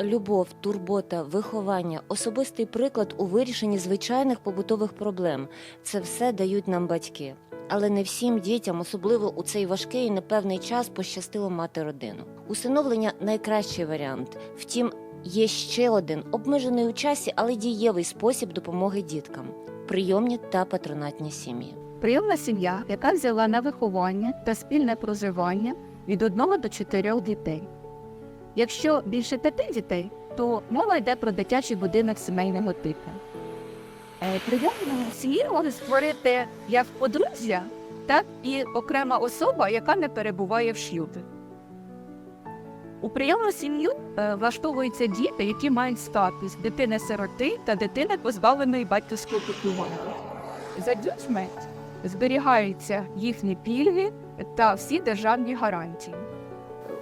Любов, турбота, виховання, особистий приклад у вирішенні звичайних побутових проблем це все дають нам батьки. Але не всім дітям, особливо у цей важкий і непевний час, пощастило мати родину. Усиновлення найкращий варіант. Втім, є ще один обмежений у часі, але дієвий спосіб допомоги діткам прийомні та патронатні сім'ї. Прийомна сім'я, яка взяла на виховання та спільне проживання від 1 до 4 дітей. Якщо більше 5 дітей, то мова йде про дитячий будинок сімейного типу. Е, Прийомну сім'ю може створити як подружжя, так і окрема особа, яка не перебуває в шлюбі. У прийомну сім'ю е, влаштовуються діти, які мають статус дитини-сироти та дитини позбавленої батьківського піклування. За дітьми зберігаються їхні пільги та всі державні гарантії.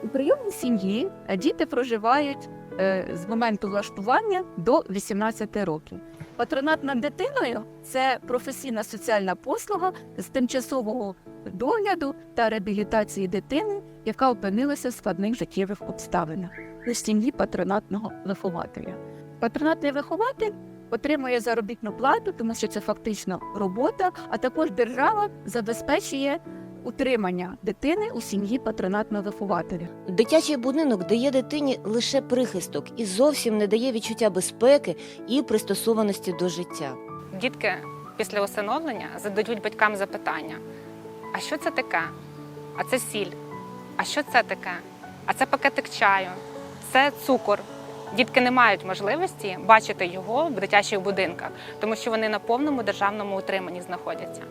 У прийомній сім'ї е, діти проживають е, з моменту влаштування до 18 років. Патронат над дитиною це професійна соціальна послуга з тимчасового догляду та реабілітації дитини, яка опинилася в складних життєвих обставинах у сім'ї патронатного вихователя. Патронатний вихователь отримує заробітну плату, тому що це фактично робота, а також держава забезпечує утримання дитини у сім'ї патронатного вихователя. Дитячий будинок дає дитині лише прихисток і зовсім не дає відчуття безпеки і пристосованості до життя. Дітки після усиновлення задають батькам запитання: а що це таке? А це сіль? А що це таке? А це пакетик чаю, це цукор. Дітки не мають можливості бачити його в дитячих будинках, тому що вони на повному державному утриманні знаходяться.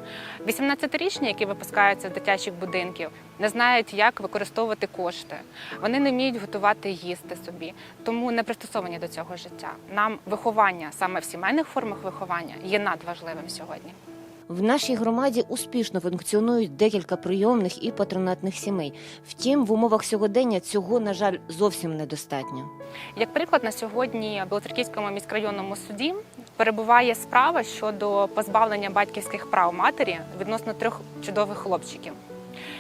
18-річні, які випускаються з дитячих будинків, не знають, як використовувати кошти. Вони не вміють готувати їсти собі, тому не пристосовані до цього життя. Нам виховання саме в сімейних формах виховання є надважливим сьогодні. В нашій громаді успішно функціонують декілька прийомних і патронатних сімей. Втім, в умовах сьогодення цього, на жаль, зовсім недостатньо. Як приклад, на сьогодні в Білоцерківському міськрайонному суді перебуває справа щодо позбавлення батьківських прав матері відносно трьох чудових хлопчиків,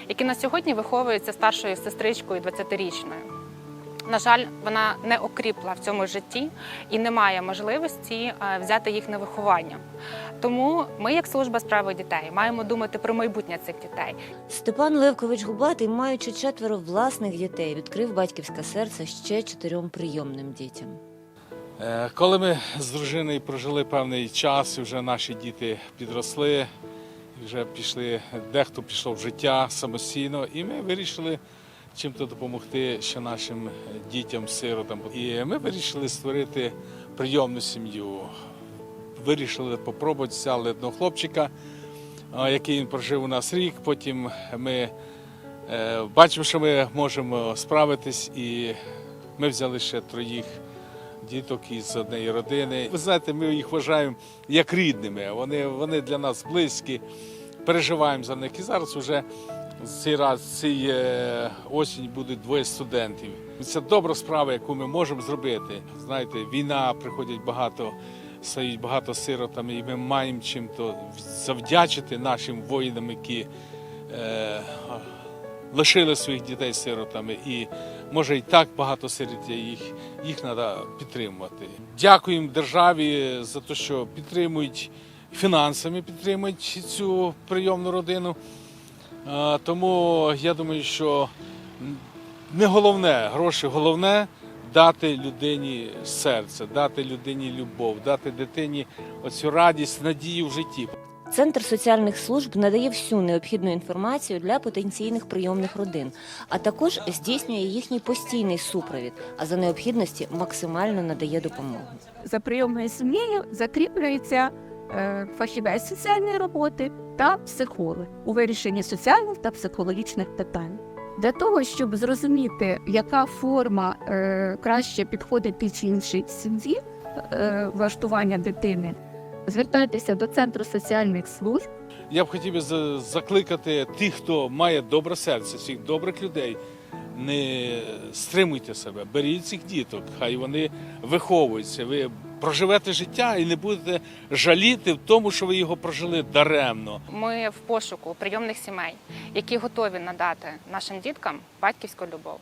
які на сьогодні виховуються старшою сестричкою 20-річною. На жаль, вона не окріпла в цьому житті і не має можливості е, взяти їх на виховання. Тому ми, як служба справи дітей, маємо думати про майбутнє цих дітей. Степан Левкович Губатий, маючи четверо власних дітей, відкрив батьківське серце ще чотирьом прийомним дітям. Е, Коли ми з дружиною прожили певний час, і вже наші діти підросли, вже пішли, дехто пішов в життя самостійно, і ми вирішили чим-то допомогти ще нашим дітям, сиротам. І ми вирішили створити прийомну сім'ю. Вирішили попробувати, взяли одного хлопчика, який він прожив у нас рік. Потім ми е, бачимо, що ми можемо справитись, і ми взяли ще троїх діток із однієї родини. Ви знаєте, ми їх вважаємо як рідними. Вони, вони для нас близькі, переживаємо за них. І зараз вже цей раз, цей е, осінь будуть двоє студентів. Це добра справа, яку ми можемо зробити. Знаєте, війна приходять багато, стають багато сиротами, і ми маємо чим-то завдячити нашим воїнам, які е, лишили своїх дітей сиротами. І може і так багато сиріт, їх, їх треба підтримувати. Дякуємо державі за те, що підтримують фінансами, підтримують цю прийомну родину. Е, Тому я думаю, що не головне гроші, головне дати людині серце, дати людині любов, дати дитині оцю радість, надію в житті. Центр соціальних служб надає всю необхідну інформацію для потенційних прийомних родин, а також здійснює їхній постійний супровід, а за необхідності максимально надає допомогу. За прийомною сім'єю закріплюється е, фахівець соціальної роботи та психолог у вирішенні соціальних та психологічних питань. Для того, щоб зрозуміти, яка форма е, краще підходить під іншій сім'ї е, влаштування дитини, звертайтеся до центру соціальних служб. Я б хотів закликати тих, хто має добре серце, всіх добрих людей. Не стримуйте себе, беріть цих діток, хай вони виховуються. Ви проживете життя і не будете жаліти в тому, що ви його прожили даремно. Ми в пошуку прийомних сімей, які готові надати нашим діткам батьківську любов.